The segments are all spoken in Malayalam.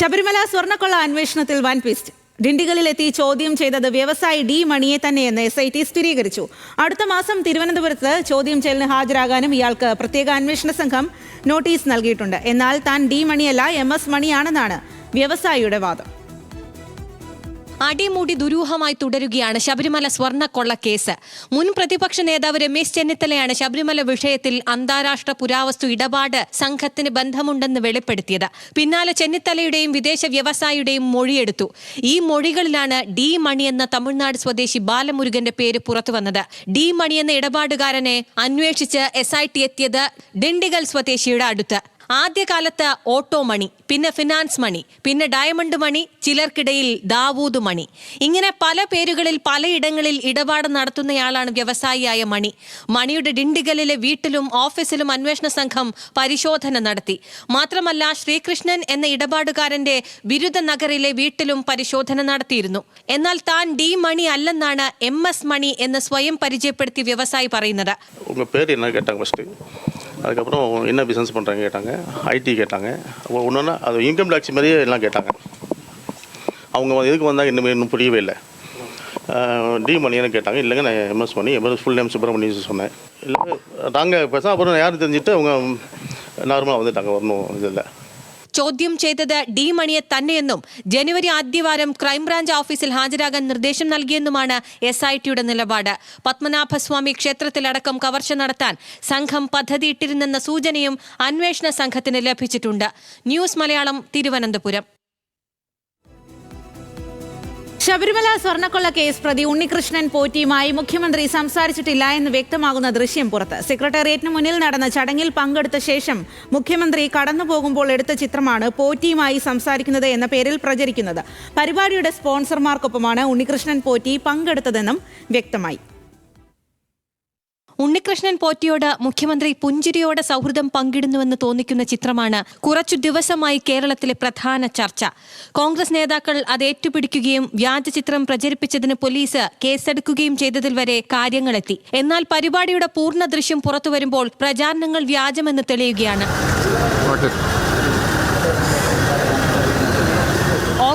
ശബരിമല സ്വർണക്കൊള്ള അന്വേഷണത്തിൽ വൻ ട്വിസ്റ്റ് ഡിണ്ടിഗലിലെത്തി ചോദ്യം ചെയ്തത് വ്യവസായി ഡി മണിയെ തന്നെയെന്ന് എസ് ഐ ടി സ്ഥിരീകരിച്ചു. അടുത്ത മാസം തിരുവനന്തപുരത്ത് ചോദ്യം ചെയ്യലിന് ഹാജരാകാനും ഇയാൾക്ക് പ്രത്യേക അന്വേഷണ സംഘം നോട്ടീസ് നൽകിയിട്ടുണ്ട്. എന്നാൽ താൻ ഡി മണിയല്ല എം എസ് മണിയാണെന്നാണ് വ്യവസായിയുടെ വാദം. അടിമുടി ദുരൂഹമായി തുടരുകയാണ് ശബരിമല സ്വർണക്കൊള്ള കേസ്. മുൻ പ്രതിപക്ഷ നേതാവ് രമേശ് ചെന്നിത്തലയാണ് ശബരിമല വിഷയത്തിൽ അന്താരാഷ്ട്ര പുരാവസ്തു ഇടപാട് സംഘത്തിന് ബന്ധമുണ്ടെന്ന് വെളിപ്പെടുത്തിയത്. പിന്നാലെ ചെന്നിത്തലയുടെയും വിദേശ വ്യവസായിയുടെയും മൊഴിയെടുത്തു. ഈ മൊഴികളിലാണ് ഡി മണി എന്ന തമിഴ്നാട് സ്വദേശി ബാലമുരുകന്റെ പേര് പുറത്തുവന്നത് ഡി മണി എന്ന ഇടപാടുകാരനെ അന്വേഷിച്ച് എസ് ഐ ടി എത്തിയത് ഡിണ്ടിഗൽ സ്വദേശിയുടെ അടുത്ത്. ആദ്യകാലത്ത് ഓട്ടോ മണി പിന്നെ ഫിനാൻസ് മണി പിന്നെ ഡയമണ്ട് മണി ചിലർക്കിടയിൽ ദാവൂദ് മണി. ഇങ്ങനെ പല പേരുകളിൽ പലയിടങ്ങളിൽ ഇടപാട് നടത്തുന്നയാളാണ് വ്യവസായിയായ മണി. മണിയുടെ ഡിണ്ടിഗലിലെ വീട്ടിലും ഓഫീസിലും അന്വേഷണ സംഘം പരിശോധന നടത്തി. മാത്രമല്ല ശ്രീകൃഷ്ണൻ എന്ന ഇടപാടുകാരന്റെ ബിരുദ നഗറിലെ വീട്ടിലും പരിശോധന നടത്തിയിരുന്നു. എന്നാൽ താൻ ഡി മണി അല്ലെന്നാണ് എം എസ് മണി എന്ന് സ്വയം പരിചയപ്പെടുത്തിയ വ്യവസായി പറയുന്നത്. அதுக்கப்புறம் என்ன பிஸ்னஸ் பண்ணுறாங்க கேட்டாங்க. ஐடி கேட்டாங்க. ஒன்று ஒன்று அது இன்கம் டேக்ஸ் மாதிரியே எல்லாம் கேட்டாங்க. அவங்க வந்து எதுக்கு வந்தாங்க இன்னும் இன்னும் புரியவே இல்லை. டி மணின்னு கேட்டாங்க. இல்லைங்க நான் எம்எஸ் பண்ணி எம்எஸ் ஃபுல் நேம் சுப்பிரமணியம் சொன்னேன். இல்லை நாங்கள் பேச அப்புறம் யாரும் தெரிஞ்சுட்டு அவங்க நார்மலாக வந்துட்டாங்க. வரணும் இதில் ചോദ്യം ചെയ്തത് ഡി മണിയെ തന്നെയെന്നും ജനുവരി ആദ്യവാരം ക്രൈംബ്രാഞ്ച് ഓഫീസിൽ ഹാജരാകാൻ നിർദ്ദേശം നൽകിയെന്നുമാണ് എസ് ഐ ടിയുടെ നിലപാട്. പത്മനാഭസ്വാമി ക്ഷേത്രത്തിലടക്കം കവർച്ച നടത്താൻ സംഘം പദ്ധതിയിട്ടിരുന്നെന്ന സൂചനയും അന്വേഷണ സംഘത്തിന് ലഭിച്ചിട്ടുണ്ട്. ന്യൂസ് മലയാളം തിരുവനന്തപുരം. ശബരിമല സ്വർണക്കൊള്ള കേസ് പ്രതി ഉണ്ണികൃഷ്ണൻ പോറ്റിയുമായി മുഖ്യമന്ത്രി സംസാരിച്ചിട്ടില്ല എന്ന് വ്യക്തമാകുന്ന ദൃശ്യം പുറത്ത്. സെക്രട്ടേറിയറ്റിന് മുന്നിൽ നടന്ന ചടങ്ങിൽ പങ്കെടുത്ത ശേഷം മുഖ്യമന്ത്രി കടന്നുപോകുമ്പോൾ എടുത്ത ചിത്രമാണ് പോറ്റിയുമായി സംസാരിക്കുന്നത് എന്ന പേരിൽ പ്രചരിക്കുന്നത്. പരിപാടിയുടെ സ്പോൺസർമാർക്കൊപ്പമാണ് ഉണ്ണികൃഷ്ണൻ പോറ്റി പങ്കെടുത്തതെന്നും വ്യക്തമായി. ഉണ്ണികൃഷ്ണൻ പോറ്റിയോട് മുഖ്യമന്ത്രി പുഞ്ചിരിയോടെ സൗഹൃദം പങ്കിടുന്നുവെന്ന് തോന്നിക്കുന്ന ചിത്രമാണ് കുറച്ചു ദിവസമായി കേരളത്തിലെ പ്രധാന ചർച്ച. കോൺഗ്രസ് നേതാക്കൾ അത് ഏറ്റുപിടിക്കുകയും വ്യാജ ചിത്രം പ്രചരിപ്പിച്ചതിന് പോലീസ് കേസെടുക്കുകയും ചെയ്തതിൽ വരെ കാര്യങ്ങളെത്തി. എന്നാൽ പരിപാടിയുടെ പൂർണ ദൃശ്യം പുറത്തുവരുമ്പോൾ പ്രചാരണങ്ങൾ വ്യാജമെന്ന് തെളിയുകയാണ്.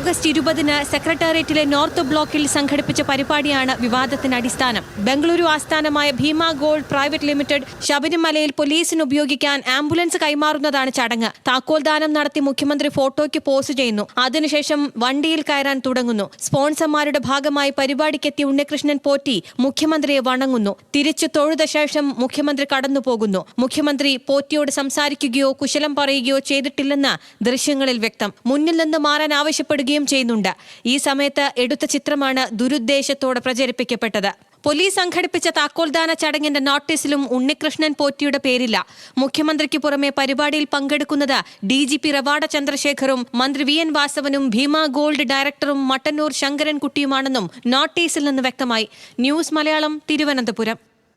ഓഗസ്റ്റ് ഇരുപതിന് സെക്രട്ടേറിയറ്റിലെ നോർത്ത് ബ്ലോക്കിൽ സംഘടിപ്പിച്ച പരിപാടിയാണ് വിവാദത്തിന് അടിസ്ഥാനം. ബംഗളൂരു ആസ്ഥാനമായ ഭീമ ഗോൾഡ് പ്രൈവറ്റ് ലിമിറ്റഡ് ശബരിമലയിൽ പോലീസിന് ഉപയോഗിക്കാൻ ആംബുലൻസ് കൈമാറുന്നതാണ് ചടങ്ങ്. താക്കോൽദാനം നടത്തി മുഖ്യമന്ത്രി ഫോട്ടോയ്ക്ക് പോസ്റ്റ് ചെയ്യുന്നു. അതിനുശേഷം വണ്ടിയിൽ കയറാൻ തുടങ്ങുന്നു. സ്പോൺസർമാരുടെ ഭാഗമായി പരിപാടിക്കെത്തിയ ഉണ്ണികൃഷ്ണൻ പോറ്റി മുഖ്യമന്ത്രിയെ വണങ്ങുന്നു. തിരിച്ചു തൊഴുത ശേഷം മുഖ്യമന്ത്രി കടന്നുപോകുന്നു. മുഖ്യമന്ത്രി പോറ്റിയോട് സംസാരിക്കുകയോ കുശലം പറയുകയോ ചെയ്തിട്ടില്ലെന്ന് ദൃശ്യങ്ങളിൽ വ്യക്തം. മുന്നിൽ നിന്ന് മാറാൻ ആവശ്യപ്പെടുകയും ചെയ്യുന്നുണ്ട്. ഈ സമയത്ത് എടുത്ത ചിത്രമാണ് ദുരുദ്ദേശത്തോടെ പ്രചരിപ്പിക്കപ്പെട്ടത്. പോലീസ് സംഘടിപ്പിച്ച താക്കോൽദാന ചടങ്ങിന്റെ നോട്ടീസിലും ഉണ്ണികൃഷ്ണൻ പോറ്റിയുടെ പേരില്ല. മുഖ്യമന്ത്രിക്ക് പുറമെ പരിപാടിയിൽ പങ്കെടുക്കുന്നത് ഡി ജി പി റവാഡ ചന്ദ്രശേഖറും മന്ത്രി വി എൻ വാസവനും ഭീമ ഗോൾഡ് ഡയറക്ടറും മട്ടന്നൂർ ശങ്കരൻകുട്ടിയുമാണെന്നും നോട്ടീസിൽ നിന്ന് വ്യക്തമായി. ന്യൂസ് മലയാളം തിരുവനന്തപുരം.